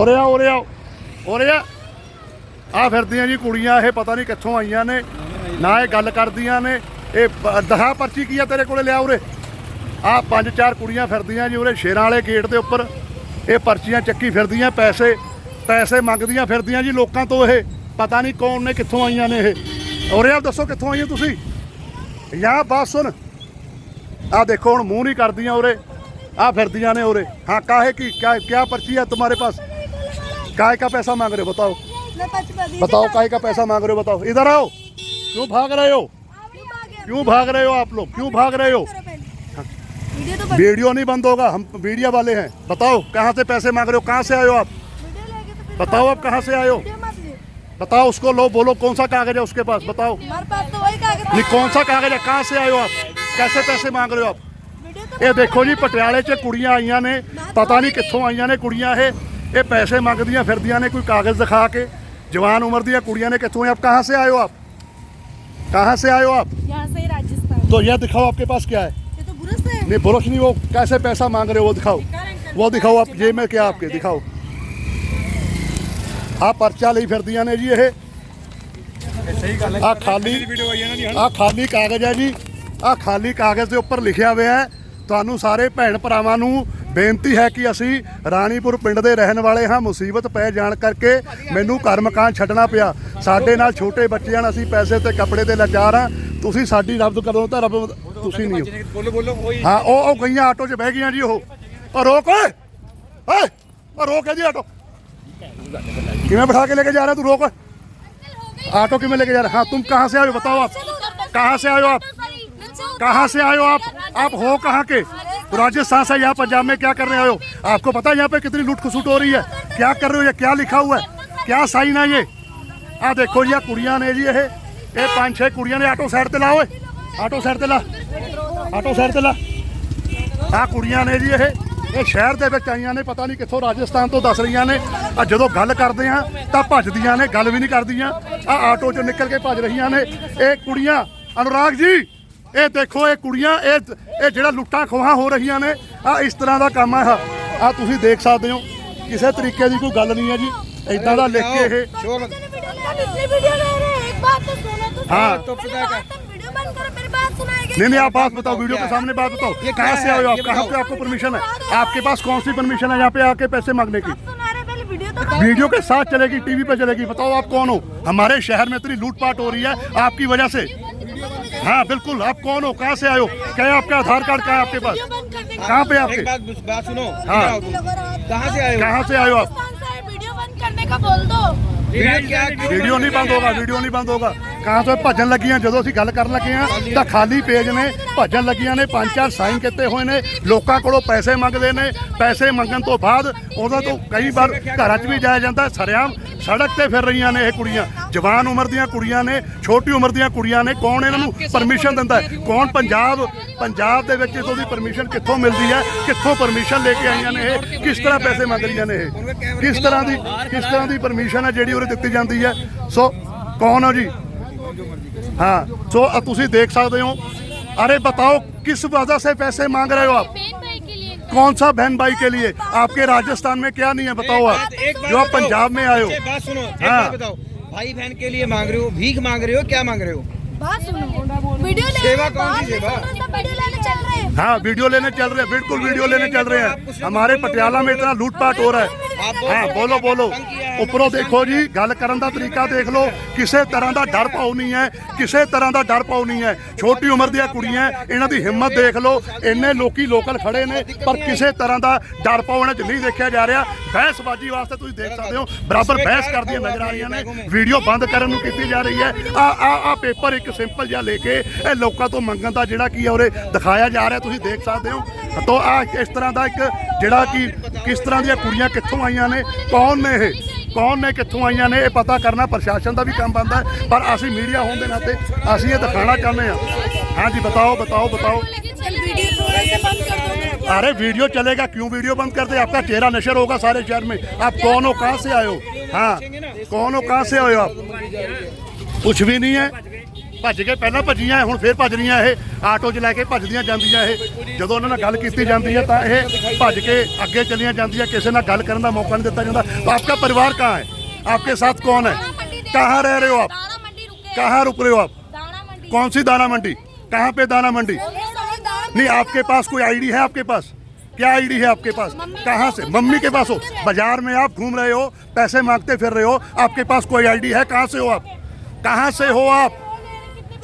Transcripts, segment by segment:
ਉਰੇ ਆ ਉਰੇ ਆ ਉਰੇ ਆ ਆ ਫਿਰਦੀਆਂ ਜੀ ਕੁੜੀਆਂ, ਇਹ ਪਤਾ ਨਹੀਂ ਕਿੱਥੋਂ ਆਈਆਂ ਨੇ, ਨਾ ਇਹ ਗੱਲ ਕਰਦੀਆਂ ਨੇ। ਇਹ ਪ- ਦਹਾ ਪਰਚੀ ਕੀ ਆ ਤੇਰੇ ਕੋਲੇ ਲਿਆ ਉਰੇ? ਆ ਪੰਜ ਚਾਰ ਕੁੜੀਆਂ ਫਿਰਦੀਆਂ ਜੀ ਉਰੇ ਸ਼ੇਰਾਂ ਵਾਲੇ ਗੇਟ ਦੇ ਉੱਪਰ। ਇਹ ਪਰਚੀਆਂ ਚੱਕੀ ਫਿਰਦੀਆਂ, ਪੈਸੇ ਪੈਸੇ ਮੰਗਦੀਆਂ ਫਿਰਦੀਆਂ ਜੀ ਲੋਕਾਂ ਤੋਂ ਇਹ। ਪਤਾ ਨਹੀਂ ਕੌਣ ਨੇ, ਕਿੱਥੋਂ ਆਈਆਂ ਨੇ ਇਹ। ਉਰੇ ਆ ਦੱਸੋ ਕਿੱਥੋਂ ਆਈਆਂ ਤੁਸੀਂ? ਯਾ ਬਾਤ ਸੁਣ। ਆ ਦੇਖੋ ਹੁਣ ਮੂੰਹ ਨਹੀਂ ਕਰਦੀਆਂ ਉਰੇ। ਆ ਫਿਰਦੀਆਂ ਨੇ ਉਰੇ। ਹਾਂ, ਕਾਹੇ ਕੀ ਕਿਆ ਕਿਆ ਪਰਚੀ ਆ ਤੁਹਾਡੇ ਪਾਸ? काय का पैसा मांग रहे हो? बताओ। बताओ काय का पैसा मांग रहे हो बताओ। इधर आओ। क्यों भाग रहे हो? क्यों भाग रहे हो आप लोग? क्यों भाग रहे हो? वीडियो नहीं बंद होगा हम मीडिया वाले हैं। बताओ कहाँ से पैसे मांग रहे हो? कहाँ से आयो आप? बताओ आप कहाँ से आयो बताओ उसको लो बोलो कौन सा कागज़ है उसके पास बताओ। नहीं कौन सा कागज़ है? कहाँ से आयो आप? कैसे पैसे मांग रहे हो आप? ये देखो जी पटियाले च कुड़िया आईया ने पता नहीं कितों आईया ने कुड़िया है। ਇਹ ਇਹ ਪੈਸੇ ਮੰਗਦੀਆਂ ਫਿਰਦੀਆਂ ਨੇ ਕੋਈ ਕਾਗਜ਼ ਦਿਖਾ ਕੇ ਜਵਾਨ ਉਮਰ ਦੀਆਂ ਕੁੜੀਆਂ ਨੇ ਕਿੱਥੋਂ ਆਪ ਕਹਾਂ से आए हो आप कहाँ से आए हो आप यहाँ से ही राजस्थान तो यह दिखाओ आपके पास क्या है ये तो बुरस है नहीं बुरश नहीं वो कैसे पैसा मांग रहे हो वो दिखाओ वो दिखाओ आप जेब में क्या आपके दिखाओ ਆ ਪਰਚਾ ਲਈ ਫਿਰਦੀਆਂ ਨੇ ਜੀ ਇਹ ਆ ਖਾਲੀ ਆ ਖਾਲੀ ਕਾਗਜ਼ ਹੈ ਜੀ ਆ ਖਾਲੀ ਕਾਗਜ਼ ਦੇ ਉੱਪਰ ਲਿਖਿਆ ਹੋਇਆ ਹੈ ਤੁਹਾਨੂੰ ਸਾਰੇ ਭੈਣ ਭਰਾਵਾਂ ਨੂੰ ਬੇਨਤੀ ਹੈ ਕਿ ਅਸੀਂ ਰਾਣੀਪੁਰ ਪਿੰਡ ਦੇ ਰਹਿਣ ਵਾਲੇ ਹਾਂ ਮੁਸੀਬਤ ਪੈ ਜਾਣ ਕਰਕੇ ਮੈਨੂੰ ਘਰ ਮਕਾਨ ਛੱਡਣਾ ਪਿਆ ਸਾਡੇ ਨਾਲ ਛੋਟੇ ਬੱਚੇ ਹਨ ਅਸੀਂ ਪੈਸੇ ਤੇ ਕੱਪੜੇ ਤੇ ਲਾਚਾਰ ਹਾਂ ਤੁਸੀਂ ਸਾਡੀ ਰੱਬ ਕਰੋ ਤਾਂ ਰੱਬ ਤੁਸੀਂ ਨਹੀਂ ਹੋ ਬੋਲੋ ਬੋਲੋ ਕੋਈ ਹਾਂ ਉਹ ਉਹ ਗਈਆਂ ਆਟੋ 'ਚ ਬਹਿ ਗਈਆਂ ਜੀ ਉਹ ਉਹ ਰੋਕ ਓਏ ਓਏ ਉਹ ਰੋਕ ਜੀ ਆਟੋ ਕਿਵੇਂ ਬਿਠਾ ਕੇ ਲੈ ਕੇ ਜਾ रहा तू रोक ऑटो किमें लेके जा रहा हाँ तुम कहाँ से आए हो बताओ आप कहाँ से आए हो आप कहाँ से आए हो आप आप हो कहाँ के तो राजस्थान से यहाँ पंजाब में क्या करने आए हो आपको पता है यहाँ पे कितनी लूट खसुट हो रही है क्या कर रहे हो ये क्या लिखा हुआ है क्या साइन है ये ਆ ਦੇਖੋ ਜੀ ਆ ਕੁੜੀਆਂ ਨੇ ਜੀ ਇਹ ਇਹ ਪੰਜ ਛੇ ਕੁੜੀਆਂ ਨੇ ਆਟੋ ਸਾਈਡ ਤੇ ਲਾ ਓਏ ਆਟੋ ਸਾਈਡ ਤੇ ਲਾ ਆਟੋ ਸਾਈਡ ਤੇ ਲਾ ਆ ਕੁੜੀਆਂ ਨੇ ਜੀ ਇਹ ਇਹ ਸ਼ਹਿਰ ਦੇ ਵਿੱਚ ਆਈਆਂ ਨੇ ਪਤਾ ਨਹੀਂ ਕਿੱਥੋਂ ਰਾਜਸਥਾਨ ਤੋਂ ਦੱਸ ਰਹੀਆਂ ਨੇ ਆ ਜਦੋਂ ਗੱਲ ਕਰਦੇ ਆ ਤਾਂ ਭੱਜਦੀਆਂ ਨੇ ਗੱਲ ਵੀ ਨਹੀਂ ਕਰਦੀਆਂ ਆ ਆਟੋ ਚੋਂ ਨਿਕਲ ਕੇ ਭੱਜ ਰਹੀਆਂ ਨੇ ਇਹ ਕੁੜੀਆਂ ਅਨੁਰਾਗ ਜੀ ਇਹ ਦੇਖੋ ਇਹ ਕੁੜੀਆਂ ਇਹ ਇਹ ਜਿਹੜਾ ਲੁੱਟਾਂ ਖੋਹਾਂ ਹੋ ਰਹੀਆਂ ਨੇ ਆ ਇਸ ਤਰ੍ਹਾਂ ਦਾ ਕੰਮ ਆ ਆ ਤੁਸੀਂ ਦੇਖ ਸਕਦੇ ਹੋ ਕਿਸੇ ਤਰੀਕੇ ਦੀ ਕੋਈ ਗੱਲ ਨਹੀਂ ਹੈ ਜੀ ਇਦਾਂ ਦਾ ਲਿਖ ਕੇ ਇਹ शोर मत पिछली वीडियो ले रहे हैं एक बात तो सुनो तो हाँ, तो पता है क्या? वीडियो बंद करो मेरी बात सुनाएंगे नहीं नहीं आप बात बताओ वीडियो के सामने बात बताओ ये कहाँ क्या से है? आए हो आप ये कहाँ बताओ। पे आपको परमिशन है आपके पास कौन सी परमिशन है यहाँ पे आके पैसे मांगने की सुना रहे पहले वीडियो तो वीडियो के साथ चलेगी टीवी पे चलेगी बताओ आप कौन हो हमारे शहर में इतनी लूटपाट हो रही है आपकी वजह से हाँ बिल्कुल आप कौन हो कहाँ से आए हो क्या आपका आधार कार्ड कहाँ आपके पास कहाँ पे आपके बात बात सुनो हाँ कहाँ से आए हो कहाँ से आए हो आप वीडियो बंद करने का बोल दो वीडियो नहीं बंद होगा वीडियो नहीं बंद होगा ਕਾਂ ਤੋਂ ਭੱਜਣ ਲੱਗੀਆਂ। ਜਦੋਂ ਅਸੀਂ ਗੱਲ ਕਰਨ ਲੱਗੇ ਆ ਤਾਂ ਖਾਲੀ ਪੇਜ ਨੇ ਭੱਜਣ ਲੱਗੀਆਂ ਨੇ, ਪੰਜ ਚਾਰ ਸਾਈਨ ਕੀਤੇ ਹੋਏ ਨੇ, ਲੋਕਾਂ ਕੋਲੋਂ ਪੈਸੇ ਮੰਗਦੇ ਨੇ। ਪੈਸੇ ਮੰਗਣ ਤੋਂ ਬਾਅਦ ਉਹਨਾਂ ਤੋਂ ਕਈ ਵਾਰ ਘਰਾਂ 'ਚ ਵੀ ਜਾਇਆ ਜਾਂਦਾ, ਸਰਿਆਮ ਸੜਕ ਤੇ ਫਿਰ ਰਹੀਆਂ ਨੇ ਇਹ ਕੁੜੀਆਂ। ਜਵਾਨ ਉਮਰ ਦੀਆਂ ਕੁੜੀਆਂ ਨੇ, ਛੋਟੀ ਉਮਰ ਦੀਆਂ ਕੁੜੀਆਂ ਨੇ, ਕੌਣ ਇਹਨਾਂ ਨੂੰ ਪਰਮਿਸ਼ਨ ਦਿੰਦਾ ਹੈ? ਕੌਣ ਪੰਜਾਬ ਪੰਜਾਬ ਦੇ ਵਿੱਚ ਇਦੋਂ ਦੀ ਪਰਮਿਸ਼ਨ ਕਿੱਥੋਂ ਮਿਲਦੀ ਹੈ? ਕਿੱਥੋਂ ਪਰਮਿਸ਼ਨ ਲੈ ਕੇ ਆਈਆਂ ਨੇ ਇਹ? ਕਿਸ ਤਰ੍ਹਾਂ ਪੈਸੇ ਮੰਗ ਰਹੀਆਂ ਨੇ ਇਹ? ਕਿਸ ਤਰ੍ਹਾਂ ਦੀ, ਕਿਸ ਤਰ੍ਹਾਂ ਦੀ ਪਰਮਿਸ਼ਨ ਹੈ ਜਿਹੜੀ ਉਰੇ ਦਿੱਤੀ ਜਾਂਦੀ ਹੈ? ਸੋ ਕੌਣ ਹੋ ਜੀ? हाँ तो जो तुम देख सकते हो। अरे बताओ किस वजह से पैसे मांग रहे हो आप? कौन सा बहन भाई के लिए? आपके राजस्थान में क्या नहीं है बताओ आप। जो आप पंजाब में आए हो। बात सुनो हाँ। भाई बहन के लिए मांग रहे हो भीख मांग रहे हो क्या मांग रहे हो? वीडियो सेवा कौन सी सेवा? हाँ। वीडियो लेने चल रहे हैं बिल्कुल वीडियो लेने चल रहे हैं। हमारे पटियाला में इतना लूटपाट हो रहा है। ਹਾਂ ਬੋਲੋ ਬੋਲੋ। ਉੱਪਰੋਂ ਦੇਖੋ ਜੀ ਗੱਲ ਕਰਨ ਦਾ ਤਰੀਕਾ ਦੇਖ ਲਓ। ਕਿਸੇ ਤਰ੍ਹਾਂ ਦਾ ਡਰ ਪਾਉ ਨਹੀਂ ਹੈ ਕਿਸੇ ਤਰ੍ਹਾਂ ਦਾ ਡਰ ਪਾਉ ਨਹੀਂ ਹੈ। ਛੋਟੀ ਉਮਰ ਦੀਆਂ ਕੁੜੀਆਂ ਇਹਨਾਂ ਦੀ ਹਿੰਮਤ ਦੇਖ ਲਓ। ਇੰਨੇ ਲੋਕੀ ਲੋਕਲ ਖੜੇ ਨੇ ਪਰ ਕਿਸੇ ਤਰ੍ਹਾਂ ਦਾ ਡਰ ਪਾਉ ਇਹਨਾਂ 'ਚ ਨਹੀਂ ਦੇਖਿਆ ਜਾ ਰਿਹਾ। ਬਹਿਸਬਾਜ਼ੀ ਵਾਸਤੇ ਤੁਸੀਂ ਦੇਖ ਸਕਦੇ ਹੋ। ਬਰਾਬਰ ਬਹਿਸ ਕਰਦੀਆਂ ਨਜ਼ਰ ਆ ਰਹੀਆਂ ਨੇ। ਵੀਡੀਓ ਬੰਦ ਕਰਨ ਨੂੰ ਕੀਤੀ ਜਾ ਰਹੀ ਹੈ। ਆ ਆ ਆ ਪੇਪਰ ਇੱਕ ਸਿੰਪਲ ਜਿਹਾ ਲੈ ਕੇ ਇਹ ਲੋਕਾਂ ਤੋਂ ਮੰਗਣ ਦਾ ਜਿਹੜਾ ਕੀ ਹੈ ਦਿਖਾਇਆ ਜਾ ਰਿਹਾ। ਤੁਸੀਂ ਦੇਖ ਸਕਦੇ ਹੋ। ਤੋਂ ਆ ਇਸ ਤਰ੍ਹਾਂ ਦਾ ਇੱਕ ਜਿਹੜਾ ਕਿ ਕਿਸ ਤਰ੍ਹਾਂ ਦੀਆਂ ਕੁੜੀਆਂ ਕਿੱਥੋਂ ਆਈਆਂ ਨੇ ਕੌਣ ਨੇ ਇਹ ਕੌਣ ਨੇ ਕਿੱਥੋਂ ਆਈਆਂ ਨੇ ਇਹ ਪਤਾ ਕਰਨਾ ਪ੍ਰਸ਼ਾਸਨ ਦਾ ਵੀ ਕੰਮ ਬਣਦਾ ਹੈ ਪਰ ਅਸੀਂ ਮੀਡੀਆ ਹੋਣ ਦੇ ਨਾਤੇ ਅਸੀਂ ਇਹ ਦਿਖਾਣਾ ਚਾਹੁੰਦੇ ਹਾਂ ਹਾਂਜੀ ਬਤਾਓ ਬਤਾਓ बताओ चल वीडियो थोड़ा सा बंद कर दो अरे वीडियो चलेगा क्यों वीडियो बंद कर दे आपका चेहरा नशर होगा सारे शहर में आप कौन हो कहाँ से आए हो हाँ कौन हो कहाँ से आए हो आप कुछ भी नहीं है ਭੱਜ ਕੇ ਪਹਿਲਾਂ ਭੱਜੀਆਂ ਹੁਣ ਫੇਰ ਭੱਜ ਰਹੀਆਂ ਇਹ ਆਟੋ 'ਚ ਲੈ ਕੇ ਭੱਜਦੀਆਂ ਜਾਂਦੀਆਂ ਇਹ ਜਦੋਂ ਉਹਨਾਂ ਨਾਲ ਗੱਲ ਕੀਤੀ ਜਾਂਦੀ ਹੈ ਤਾਂ ਇਹ ਭੱਜ ਕੇ ਅੱਗੇ ਚਲੀਆਂ ਜਾਂਦੀਆਂ ਕਿਸੇ ਨਾਲ ਗੱਲ ਕਰਨ ਦਾ ਮੌਕਾ ਨਹੀਂ ਦਿੱਤਾ ਜਾਂਦਾ ਆਪਕਾ ਪਰਿਵਾਰ ਕਹਾਂ ਹੈ आपके साथ कौन है कहाँ रह रहे हो आप कहाँ रुक रहे हो आप कौन सी दाना मंडी कहाँ पे दाना मंडी नहीं आपके पास कोई आईडी है आपके पास क्या आईडी है आपके पास कहाँ से मम्मी के पास हो बाजार में आप घूम रहे हो पैसे मांगते फिर रहे हो आपके पास कोई आईडी है कहाँ से हो आप कहाँ से हो आप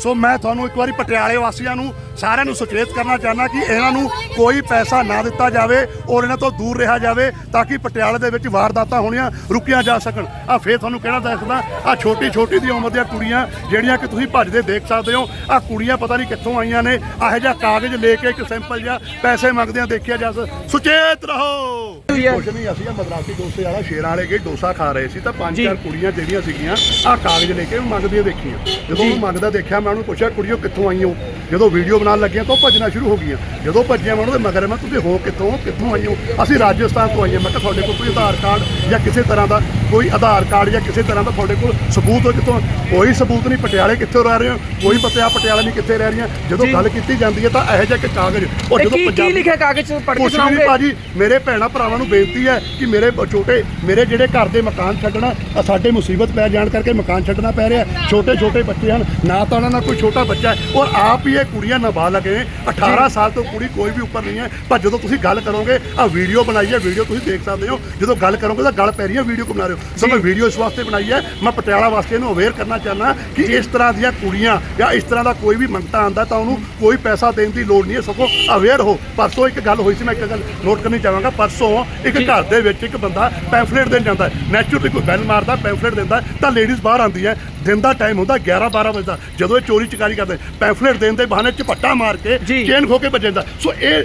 ਸੋ ਮੈਂ ਤੁਹਾਨੂੰ ਇੱਕ ਵਾਰੀ ਪਟਿਆਲੇ ਵਾਸੀਆਂ ਨੂੰ ਸਾਰਿਆਂ ਨੂੰ ਸੁਚੇਤ ਕਰਨਾ ਚਾਹਨਾ ਕਿ ਇਹਨਾਂ ਨੂੰ ਕੋਈ ਪੈਸਾ ਨਾ ਦਿੱਤਾ ਜਾਵੇ ਔਰ ਇਹਨਾਂ ਤੋਂ ਦੂਰ ਰਿਹਾ ਜਾਵੇ ਤਾਂ ਕਿ ਪਟਿਆਲੇ ਦੇ ਵਿੱਚ ਵਾਰਦਾਤਾਂ ਹੋਣੀਆਂ ਰੁਕੀਆਂ ਜਾ ਸਕਣ। ਆ ਫੇਰ ਤੁਹਾਨੂੰ ਕਹਿਣਾ ਦੱਸਦਾ ਆ ਛੋਟੀ ਛੋਟੀ ਦੀ ਉਮਰ ਦੀਆਂ ਕੁੜੀਆਂ ਜਿਹੜੀਆਂ ਕਿ ਤੁਸੀਂ ਭੱਜਦੇ ਦੇਖ ਸਕਦੇ ਹੋ ਆ ਕੁੜੀਆਂ ਪਤਾ ਨਹੀਂ ਕਿੱਥੋਂ ਆਈਆਂ ਨੇ ਇਹੋ ਜਿਹਾ ਕਾਗਜ਼ ਲੈ ਕੇ ਇੱਕ ਸਿੰਪਲ ਜਿਹਾ ਪੈਸੇ ਮੰਗਦਿਆਂ ਦੇਖਿਆ ਜਾ ਸੁਚੇਤ ਰਹੋ! ਕੁਛ ਨਹੀਂ ਅਸੀਂ ਆ ਮਦਰਾਸੀ ਡੋਸੇ ਵਾਲਾ ਸ਼ੇਰਾਂ ਵਾਲੇ ਗਏ ਡੋਸਾ ਖਾ ਰਹੇ ਸੀ ਤਾਂ ਪੰਜ ਚਾਰ ਕੁੜੀਆਂ ਜਿਹੜੀਆਂ ਸੀਗੀਆਂ ਆ ਕਾਗਜ਼ ਲੈ ਕੇ ਮੰਗਦੀਆਂ ਦੇਖੀਆਂ। ਜਦੋਂ ਉਹਨੂੰ ਮੰਗਦਾ ਦੇਖਿਆ ਮੈਂ ਉਹਨੂੰ ਪੁੱਛਿਆ ਕੁੜੀਓ ਕਿੱਥੋਂ ਆਈ ਹੋ ਜਦੋਂ ਵੀਡੀਓ ਬਣਾਉਣ ਲੱਗੀਆਂ ਤਾਂ ਭੱਜਣਾ ਸ਼ੁਰੂ ਹੋ ਗਈਆਂ। ਜਦੋਂ ਭੱਜੀਆਂ ਮੈਂ ਉਹਨਾਂ ਦੇ ਮਗਰ ਮੈਂ ਤੁਸੀਂ ਹੋ ਕਿੱਥੋਂ? ਕਿੱਥੋਂ ਆਈ ਹੋ? ਅਸੀਂ ਰਾਜਸਥਾਨ ਤੋਂ ਆਈਆਂ। ਮੈਂ ਕਿਹਾ ਤੁਹਾਡੇ ਕੋਲ ਕੋਈ ਆਧਾਰ ਕਾਰਡ ਜਾਂ ਕਿਸੇ ਤਰ੍ਹਾਂ ਦਾ ਕੋਈ ਆਧਾਰ ਕਾਰਡ ਜਾਂ ਕਿਸੇ ਤਰ੍ਹਾਂ ਦਾ ਤੁਹਾਡੇ ਕੋਲ ਸਬੂਤ ਹੋ ਕਿੱਥੋਂ? ਕੋਈ ਸਬੂਤ ਨਹੀਂ ਪਟਿਆਲੇ ਕਿੱਥੋਂ ਰਹਿ ਰਹੇ ਹੋ? ਕੋਈ ਪਤਾ ਪਟਿਆਲਾ ਨਹੀਂ ਕਿੱਥੇ ਰਹਿ ਰਹੀਆਂ? ਜਦੋਂ ਗੱਲ ਕੀਤੀ ਜਾਂਦੀ ਹੈ ਤਾਂ ਇਹੋ ਜਿਹਾ ਇੱਕ ਕਾਗਜ਼ ਉਹ ਇਹ ਕੀ ਲਿਖਿਆ ਕਾਗਜ਼ ਪੜ੍ਹ ਕੇ ਸੁਣਾਓਗੇ? ਭਾਜੀ ਮੇਰੇ ਭੈਣਾ ਭਰਾਵਾਂ ਨੂੰ ਬੇਨਤੀ ਹੈ ਕਿ ਮੇਰੇ ਛੋਟੇ ਮੇਰੇ ਜਿਹੜੇ ਘਰ ਦੇ ਮਕਾਨ ਛੱਡਣਾ ਸਾਡੇ ਮੁਸੀਬਤ ਪੈ ਜਾਣ ਕਰਕੇ ਮਕਾਨ ਛੱਡਣਾ ਪੈ ਰਿਹਾ। ਛੋਟੇ ਛੋਟੇ ਬੱਚੇ ਹਨ ਨਾ ਤਾਂ ਉਹਨਾਂ ਨਾਲ ਕੋਈ ਛੋਟਾ ਬੱਚਾ ਹੈ। ਔਰ ਆਪ ਹੀ ਇਹ ਕੁੜੀਆਂ ਨਾਬਾਲਗ ਨੇ 18 ਸਾਲ ਤੋਂ ਕੁੜੀ ਕੋਈ ਵੀ ਉੱਪਰ ਨਹੀਂ ਹੈ। ਪਰ ਜਦੋਂ ਤੁਸੀਂ ਗੱਲ ਕਰੋਗੇ ਆ ਵੀਡੀਓ ਬਣਾਈ ਹੈ ਵੀਡੀਓ ਤੁਸੀਂ ਦੇਖ ਸਕਦੇ ਹੋ। ਜਦੋਂ ਗੱਲ ਕਰੋਗੇ ਤਾਂ ਗੱਲ ਪੈ ਰਹੀ ਹੈ ਵੀਡੀਓ ਕਿਉਂ ਬਣਾ ਰਹੇ ਹੋ ਸੋ ਮੈਂ ਵੀਡੀਓ ਇਸ ਵਾਸਤੇ ਬਣਾਈ ਹੈ ਮੈਂ ਪਟਿਆਲਾ ਵਾਸਤੇ ਇਹਨੂੰ ਅਵੇਅਰ ਕਰਨਾ ਚਾਹੁੰਦਾ ਕਿ ਇਸ ਤਰ੍ਹਾਂ ਦੀਆਂ ਕੁੜੀਆਂ ਜਾਂ ਇਸ ਤਰ੍ਹਾਂ ਦਾ ਕੋਈ ਵੀ ਮੰਗਤਾ ਆਂਦਾ ਤਾਂ ਉਹਨੂੰ ਕੋਈ ਪੈਸਾ ਦੇਣ ਦੀ ਲੋੜ ਨਹੀਂ ਹੈ। ਸਗੋਂ ਅਵੇਅਰ ਹੋ। ਪਰਸੋਂ ਇੱਕ ਗੱਲ ਹੋਈ ਸੀ ਮੈਂ ਇੱਕ ਗੱਲ ਨੋਟ ਕਰਨੀ ਚਾਹਾਂਗਾ। ਪਰਸੋਂ ਇੱਕ ਘਰ ਦੇ ਵਿੱਚ ਇੱਕ ਬੰਦਾ ਪੈਂਫਲੇਟ ਦੇਣ ਜਾਂਦਾ ਹੈ। ਨੈਚੁਰਲੀ ਕੋਈ ਬੈਲ ਮਾਰਦਾ ਪੈਂਫਲੇਟ ਦਿੰਦਾ ਤਾਂ ਲੇਡੀਜ਼ ਬਾਹਰ ਆਉਂਦੀ ਹੈ। ਦਿਨ ਦਾ ਟਾਈਮ ਹੁੰਦਾ 11 12 ਵਜੇ ਦਾ ਜਦੋਂ ਇਹ ਚੋਰੀ ਚਕਾਰੀ ਕਰਦੇ ਪੈਂਫਲੇਟ ਦੇਣ ਦੇ ਬਹਾਨੇ ਝਪੱਟਾ ਮਾਰ ਕੇ। ਚੇਨ ਖੋ ਕੇ ਭੱਜ ਜਾਂਦਾ ਸੋ ਇਹ